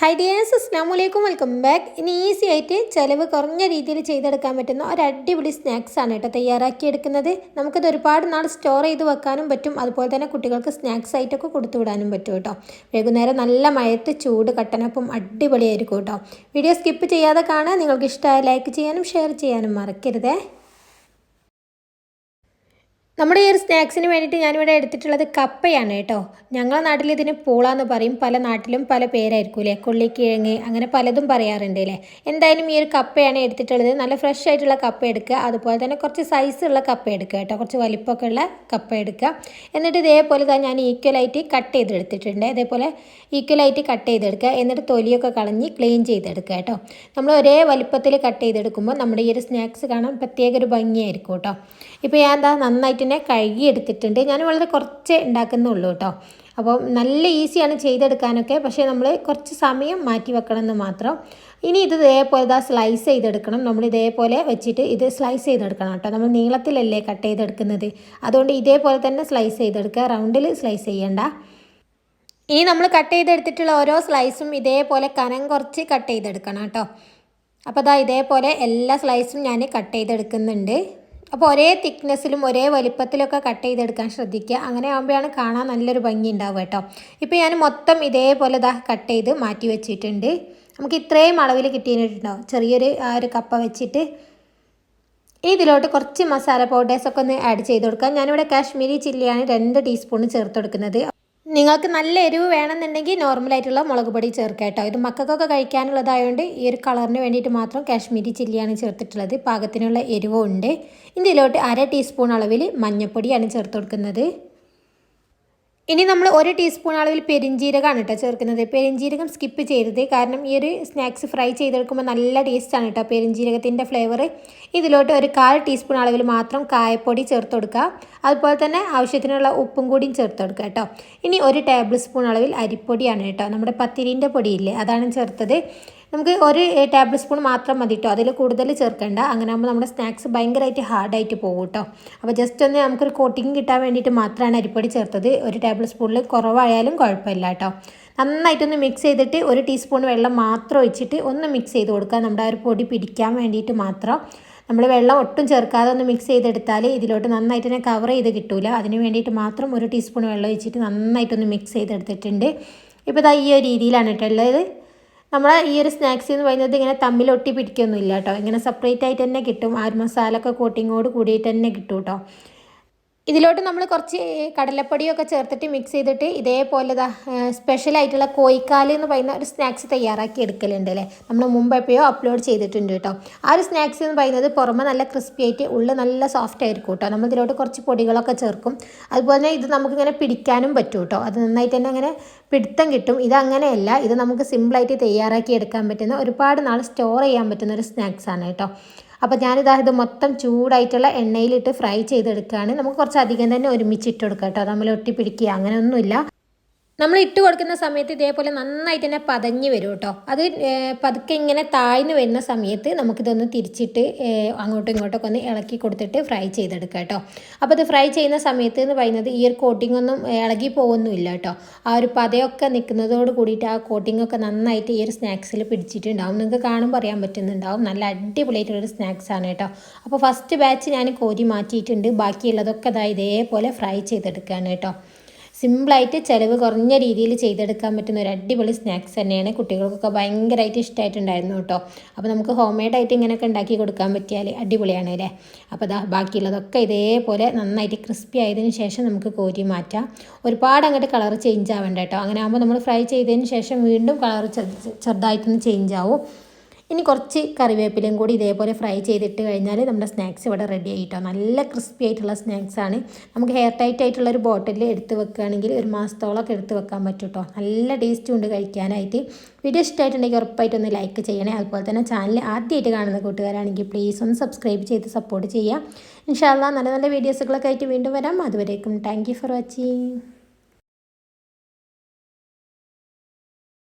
Hi dears അസ്ലാം വലൈക്കും welcome back ഇനി ഈസി ആയിട്ട് ചിലവ് കുറഞ്ഞ രീതിയിൽ ചെയ്തെടുക്കാൻ പറ്റുന്ന ഒരു അടിപൊളി സ്നാക്സ് ആണ് കേട്ടോ തയ്യാറാക്കിയെടുക്കുന്നത് നമുക്കത് ഒരുപാട് നാൾ സ്റ്റോർ ചെയ്ത് വെക്കാനും പറ്റും. അതുപോലെ തന്നെ കുട്ടികൾക്ക് സ്നാക്സ് ആയിട്ടൊക്കെ കൊടുത്തു വിടാനും പറ്റും കേട്ടോ. വൈകുന്നേരം നല്ല മഴത്ത് ചൂട് കട്ടനപ്പം അടിപൊളിയായിരിക്കും കേട്ടോ. വീഡിയോ സ്കിപ്പ് ചെയ്യാതെ കാണാൻ നിങ്ങൾക്ക് ഇഷ്ടമായ ലൈക്ക് ചെയ്യാനും ഷെയർ ചെയ്യാനും മറക്കരുതേ. നമ്മുടെ ഈ ഒരു സ്നാക്സിന് വേണ്ടിയിട്ട് ഞാനിവിടെ എടുത്തിട്ടുള്ളത് കപ്പയാണ് കേട്ടോ. ഞങ്ങളുടെ നാട്ടിൽ ഇതിന് പൂളാന്ന് പറയും. പല നാട്ടിലും പല പേരായിരിക്കും അല്ലേ കൊള്ളിക്കിഴങ്ങ് അങ്ങനെ പലതും പറയാറുണ്ട് അല്ലേ എന്തായാലും ഈ ഒരു കപ്പയാണ് എടുത്തിട്ടുള്ളത്. നല്ല ഫ്രഷ് ആയിട്ടുള്ള കപ്പ എടുക്കുക. അതുപോലെ തന്നെ കുറച്ച് സൈസുള്ള കപ്പ എടുക്കുക കേട്ടോ. കുറച്ച് വലിപ്പമൊക്കെ ഉള്ള കപ്പ എടുക്കുക. എന്നിട്ട് ഇതേപോലെ തന്നെ ഞാൻ ഈക്വലായിട്ട് കട്ട് ചെയ്തെടുത്തിട്ടുണ്ട്. അതേപോലെ ഈക്വലായിട്ട് കട്ട് ചെയ്തെടുക്കുക. എന്നിട്ട് തൊലിയൊക്കെ കളഞ്ഞ് ക്ലീൻ ചെയ്തെടുക്കുക കേട്ടോ. നമ്മൾ ഒരേ വലിപ്പത്തിൽ കട്ട് ചെയ്തെടുക്കുമ്പോൾ നമ്മുടെ ഈ ഒരു സ്നാക്സ് കാണാൻ പ്രത്യേക ഒരു ഭംഗിയായിരിക്കും കേട്ടോ. ഇപ്പോൾ ഞാൻ എന്താ നന്നായിട്ട് തന്നെ കഴുകി എടുത്തിട്ടുണ്ട് ഞാൻ വളരെ കുറച്ച് ഉണ്ടാക്കുന്നുള്ളൂ കേട്ടോ. അപ്പോൾ നല്ല ഈസിയാണ് ചെയ്തെടുക്കാനൊക്കെ. പക്ഷേ നമ്മൾ കുറച്ച് സമയം മാറ്റി വെക്കണം എന്ന് മാത്രം. ഇനി ഇത് ഇതേപോലെ ഇതാ സ്ലൈസ് ചെയ്തെടുക്കണം. നമ്മൾ ഇതേപോലെ വെച്ചിട്ട് ഇത് സ്ലൈസ് ചെയ്തെടുക്കണം കേട്ടോ. നമ്മൾ നീളത്തിലല്ലേ കട്ട് ചെയ്തെടുക്കുന്നത്. അതുകൊണ്ട് ഇതേപോലെ തന്നെ സ്ലൈസ് ചെയ്തെടുക്കുക. റൗണ്ടിൽ സ്ലൈസ് ചെയ്യണ്ട. ഇനി നമ്മൾ കട്ട് ചെയ്തെടുത്തിട്ടുള്ള ഓരോ സ്ലൈസും ഇതേപോലെ കനം കുറച്ച് കട്ട് ചെയ്തെടുക്കണം കേട്ടോ. അപ്പോൾ അതാ ഇതേപോലെ എല്ലാ സ്ലൈസും ഞാൻ കട്ട് ചെയ്തെടുക്കുന്നുണ്ട്. അപ്പോൾ ഒരേ തിക്നെസ്സിലും ഒരേ വലിപ്പത്തിലൊക്കെ കട്ട് ചെയ്തെടുക്കാൻ ശ്രദ്ധിക്കുക. അങ്ങനെ ആകുമ്പോഴാണ് കാണാൻ നല്ലൊരു ഭംഗി ഉണ്ടാവുക കേട്ടോ. ഇപ്പോൾ ഞാൻ മൊത്തം ഇതേപോലെ ഇതാ കട്ട് ചെയ്ത് മാറ്റി വെച്ചിട്ടുണ്ട്. നമുക്ക് ഇത്രയും അളവിൽ കിട്ടിയിട്ടുണ്ടാവും ചെറിയൊരു ആ ഒരു കപ്പ വെച്ചിട്ട് ഇതിലോട്ട് കുറച്ച് മസാല പൗഡേഴ്സൊക്കെ ഒന്ന് ആഡ് ചെയ്ത് കൊടുക്കാം. ഞാനിവിടെ കാശ്മീരി ചില്ലിയാണ് രണ്ട് ടീസ്പൂൺ ചേർത്ത് കൊടുക്കുന്നത്. നിങ്ങൾക്ക് നല്ല എരിവ് വേണമെന്നുണ്ടെങ്കിൽ നോർമലായിട്ടുള്ള മുളക് പൊടി ചേർക്കാം കേട്ടോ. ഇത് മക്കൾക്കൊക്കെ കഴിക്കാനുള്ളതായതുകൊണ്ട് ഈ ഒരു കളറിന് വേണ്ടിയിട്ട് മാത്രം കാശ്മീരി ചില്ലിയാണ് ചേർത്തിട്ടുള്ളത്. പാകത്തിനുള്ള എരിവുണ്ട് ഇതിലോട്ട് അര ടീസ്പൂൺ അളവിൽ മഞ്ഞൾപ്പൊടിയാണ് ചേർത്ത് കൊടുക്കുന്നത്. ഇനി നമ്മൾ ഒരു ടീസ്പൂൺ അളവിൽ പെരിഞ്ജീരകമാണ് കേട്ടോ ചേർക്കുന്നത്. പെരിഞ്ജീരകം സ്കിപ്പ് ചെയ്തത് കാരണം ഈ ഒരു സ്നാക്സ് ഫ്രൈ ചെയ്തെടുക്കുമ്പോൾ നല്ല ടേസ്റ്റാണ് കേട്ടോ പെരിഞ്ജീരകത്തിന്റെ ഫ്ലേവർ ഇതിലോട്ട് ഒരു കാൽ ടീസ്പൂൺ അളവിൽ മാത്രം കായപ്പൊടി ചേർത്ത് കൊടുക്കുക. അതുപോലെ തന്നെ ആവശ്യത്തിനുള്ള ഉപ്പും കൂടിയും ചേർത്ത് കൊടുക്കുക കേട്ടോ. ഇനി ഒരു ടേബിൾ സ്പൂൺ അളവിൽ അരിപ്പൊടിയാണ് കേട്ടോ. നമ്മുടെ പത്തിരീന്റെ പൊടിയില്ലേ അതാണ് ചേർത്തത്. നമുക്ക് ഒരു ടേബിൾ സ്പൂൺ മാത്രം മതി കേട്ടോ അതിൽ കൂടുതൽ ചേർക്കേണ്ട. അങ്ങനെ ആകുമ്പോൾ നമ്മുടെ സ്നാക്സ് ഭയങ്കരമായിട്ട് ഹാർഡായിട്ട് പോകും കേട്ടോ അപ്പോൾ ജസ്റ്റ് ഒന്ന് നമുക്കൊരു കോട്ടിങ് കിട്ടാൻ വേണ്ടിയിട്ട് മാത്രമാണ് അരിപ്പൊടി ചേർത്തത്. ഒരു ടേബിൾ സ്പൂണിൽ കുറവായാലും കുഴപ്പമില്ല കേട്ടോ നന്നായിട്ടൊന്ന് മിക്സ് ചെയ്തിട്ട് ഒരു ടീസ്പൂൺ വെള്ളം മാത്രം ഒഴിച്ചിട്ട് ഒന്ന് മിക്സ് ചെയ്ത് കൊടുക്കുക. നമ്മുടെ ആ ഒരു പൊടി പിടിക്കാൻ വേണ്ടിയിട്ട് മാത്രം. നമ്മൾ വെള്ളം ഒട്ടും ചേർക്കാതെ ഒന്ന് മിക്സ് ചെയ്തെടുത്താൽ ഇതിലോട്ട് നന്നായിട്ട് തന്നെ കവർ ചെയ്ത് കിട്ടില്ല അതിന് വേണ്ടിയിട്ട് മാത്രം ഒരു ടീസ്പൂൺ വെള്ളം ഒഴിച്ചിട്ട് നന്നായിട്ടൊന്ന് മിക്സ് ചെയ്തെടുത്തിട്ടുണ്ട്. ഇപ്പോൾ ഇതാ ഈ ഒരു രീതിയിലാണ് കേട്ടുള്ളത് നമ്മൾ ഈ ഒരു സ്നാക്സ് എന്ന് പറയുന്നത് ഇങ്ങനെ തമ്മിൽ ഒട്ടി പിടിക്കൊന്നുമില്ല കേട്ടോ ഇങ്ങനെ സെപ്പറേറ്റ് ആയിട്ട് തന്നെ കിട്ടും. ആ ഒരു മസാല കോട്ടിങ്ങോട് കൂടിയിട്ട് തന്നെ കിട്ടും കേട്ടോ ഇതിലോട്ട് നമ്മൾ കുറച്ച് കടലപ്പൊടിയൊക്കെ ചേർത്തിട്ട് മിക്സ് ചെയ്തിട്ട് ഇതേപോലെ ഇതാ സ്പെഷ്യലായിട്ടുള്ള കോയിക്കാൽ എന്ന് പറയുന്ന ഒരു സ്നാക്സ് തയ്യാറാക്കി എടുക്കലുണ്ട് അല്ലേ? നമ്മൾ മുമ്പ് എപ്പോഴോ അപ്ലോഡ് ചെയ്തിട്ടുണ്ട് കേട്ടോ ആ ഒരു സ്നാക്സ് എന്ന് പറയുന്നത് പുറമെ നല്ല ക്രിസ്പി ആയിട്ട് ഉള്ളിൽ നല്ല സോഫ്റ്റ് ആയിരിക്കും കേട്ടോ നമ്മൾ ഇതിലോട്ട് കുറച്ച് പൊടികളൊക്കെ ചേർക്കും. അതുപോലെ തന്നെ ഇത് നമുക്കിങ്ങനെ പിടിക്കാനും പറ്റും കേട്ടോ അത് നന്നായിട്ട് തന്നെ അങ്ങനെ പിടുത്തം കിട്ടും. ഇതങ്ങനെയല്ല ഇത് നമുക്ക് സിമ്പിളായിട്ട് തയ്യാറാക്കി എടുക്കാൻ പറ്റുന്ന ഒരുപാട് നാൾ സ്റ്റോർ ചെയ്യാൻ പറ്റുന്ന ഒരു സ്നാക്സാണ് കേട്ടോ അപ്പോൾ ഞാനിതാ ഇത് മൊത്തം ചൂടായിട്ടുള്ള എണ്ണയിലിട്ട് ഫ്രൈ ചെയ്തെടുക്കുകയാണ്. നമുക്ക് കുറച്ച് അധികം തന്നെ ഒരുമിച്ചിട്ട് കൊടുക്കാം കേട്ടോ. നമ്മൾ ഒട്ടി പിടിക്കുക അങ്ങനെയൊന്നുമില്ല. നമ്മൾ ഇട്ട് കൊടുക്കുന്ന സമയത്ത് ഇതേപോലെ നന്നായിട്ട് തന്നെ പതഞ്ഞ് വരും കേട്ടോ. അത് പതുക്കെ ഇങ്ങനെ താഴ്ന്നു വരുന്ന സമയത്ത് നമുക്കിതൊന്ന് തിരിച്ചിട്ട് അങ്ങോട്ടും ഇങ്ങോട്ടൊക്കെ ഒന്ന് ഇളക്കി കൊടുത്തിട്ട് ഫ്രൈ ചെയ്തെടുക്കുക കേട്ടോ. അപ്പോൾ ഇത് ഫ്രൈ ചെയ്യുന്ന സമയത്ത് എന്ന് പറയുന്നത് ഈ ഒരു കോട്ടിംഗ് ഒന്നും ഇളകി പോകുന്നുമില്ല കേട്ടോ. ആ ഒരു പതയൊക്കെ നിൽക്കുന്നതോട് കൂടിയിട്ട് ആ കോട്ടിംഗ് ഒക്കെ നന്നായിട്ട് ഈ ഒരു സ്നാക്സിൽ പിടിച്ചിട്ടുണ്ടാവും. നിങ്ങൾക്ക് കാണുമ്പോൾ അറിയാൻ പറ്റുന്നുണ്ടാവും. നല്ല അടിപൊളിയായിട്ടുള്ളൊരു സ്നാക്സ് ആണ് കേട്ടോ. അപ്പോൾ ഫസ്റ്റ് ബാച്ച് ഞാൻ കോരി മാറ്റിയിട്ടുണ്ട്. ബാക്കിയുള്ളതൊക്കെ അതായത് ഇതേപോലെ ഫ്രൈ ചെയ്തെടുക്കുകയാണ് കേട്ടോ. സിമ്പിളായിട്ട് ചിലവ് കുറഞ്ഞ രീതിയിൽ ചെയ്തെടുക്കാൻ പറ്റുന്ന ഒരു അടിപൊളി സ്നാക്സ് തന്നെയാണ് കുട്ടികൾക്കൊക്കെ ഭയങ്കരമായിട്ട് ഇഷ്ടമായിട്ടുണ്ടായിരുന്നു കേട്ടോ. അപ്പോൾ നമുക്ക് ഹോം മെയ്ഡായിട്ട് ഇങ്ങനെയൊക്കെ ഉണ്ടാക്കി കൊടുക്കാൻ പറ്റിയാൽ അടിപൊളിയാണ് അല്ലേ? അപ്പോൾ അതാ ബാക്കിയുള്ളതൊക്കെ ഇതേപോലെ നന്നായിട്ട് ക്രിസ്പി ആയതിന് ശേഷം നമുക്ക് കോരി മാറ്റാം. ഒരുപാട് അങ്ങോട്ട് കളർ ചേഞ്ച് ആവേണ്ട കേട്ടോ. അങ്ങനെ ആകുമ്പോൾ നമ്മൾ ഫ്രൈ ചെയ്തതിന് ശേഷം വീണ്ടും കളർ ചെറുതായിട്ടൊന്ന് ചേഞ്ച് ആവും. ഇനി കുറച്ച് കറിവേപ്പിലയും കൂടി ഇതേപോലെ ഫ്രൈ ചെയ്തിട്ട് കഴിഞ്ഞാൽ നമ്മുടെ സ്നാക്സ് ഇവിടെ റെഡി ആയിട്ടോ. നല്ല ക്രിസ്പി ആയിട്ടുള്ള സ്നാക്സ് ആണ്. നമുക്ക് ഹെയർ ടൈറ്റ് ആയിട്ടുള്ള ഒരു ബോട്ടിലിൽ എടുത്ത് വെക്കുകയാണെങ്കിൽ ഒരു മാസത്തോളമൊക്കെ എടുത്ത് വെക്കാൻ പറ്റും കേട്ടോ നല്ല ടേസ്റ്റും ഉണ്ട് കഴിക്കാനായിട്ട്. വീഡിയോ ഇഷ്ടമായിട്ടുണ്ടെങ്കിൽ ഉറപ്പായിട്ടൊന്ന് ലൈക്ക് ചെയ്യണേ. അതുപോലെ തന്നെ ചാനൽ ആദ്യമായിട്ട് കാണുന്ന കൂട്ടുകാരാണെങ്കിൽ പ്ലീസ് ഒന്ന് സബ്സ്ക്രൈബ് ചെയ്ത് സപ്പോർട്ട് ചെയ്യാം ഇൻഷാല്ല നല്ല നല്ല വീഡിയോസുകളൊക്കെ ആയിട്ട് വീണ്ടും വരാം. അതുവരേക്കും താങ്ക് ഫോർ വാച്ചിങ്